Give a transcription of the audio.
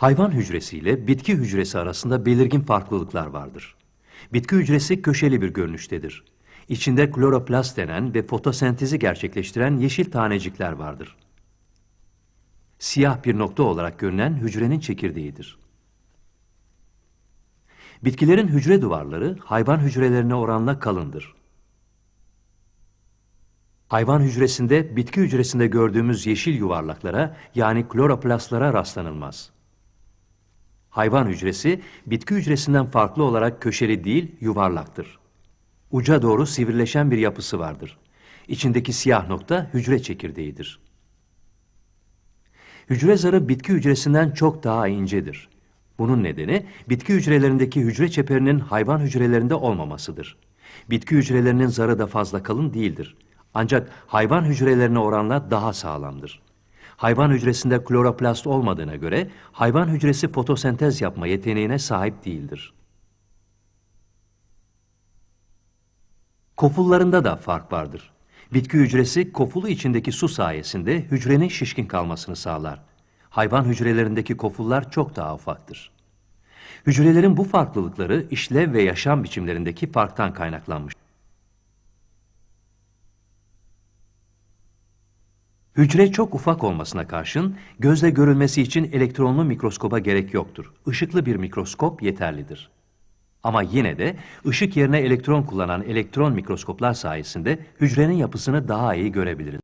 Hayvan hücresi ile bitki hücresi arasında belirgin farklılıklar vardır. Bitki hücresi köşeli bir görünüştedir. İçinde kloroplast denen ve fotosentezi gerçekleştiren yeşil tanecikler vardır. Siyah bir nokta olarak görünen hücrenin çekirdeğidir. Bitkilerin hücre duvarları hayvan hücrelerine oranla kalındır. Hayvan hücresinde bitki hücresinde gördüğümüz yeşil yuvarlaklara yani kloroplastlara rastlanılmaz. Hayvan hücresi bitki hücresinden farklı olarak köşeli değil yuvarlaktır. Uca doğru sivrileşen bir yapısı vardır. İçindeki siyah nokta hücre çekirdeğidir. Hücre zarı bitki hücresinden çok daha incedir. Bunun nedeni bitki hücrelerindeki hücre çeperinin hayvan hücrelerinde olmamasıdır. Bitki hücrelerinin zarı da fazla kalın değildir. Ancak hayvan hücrelerine oranla daha sağlamdır. Hayvan hücresinde kloroplast olmadığına göre hayvan hücresi fotosentez yapma yeteneğine sahip değildir. Kofullarında da fark vardır. Bitki hücresi kofulu içindeki su sayesinde hücrenin şişkin kalmasını sağlar. Hayvan hücrelerindeki kofullar çok daha ufaktır. Hücrelerin bu farklılıkları işlev ve yaşam biçimlerindeki farktan kaynaklanmış. Hücre çok ufak olmasına karşın gözle görülmesi için elektronlu mikroskoba gerek yoktur. Işıklı bir mikroskop yeterlidir. Ama yine de ışık yerine elektron kullanan elektron mikroskoplar sayesinde hücrenin yapısını daha iyi görebiliriz.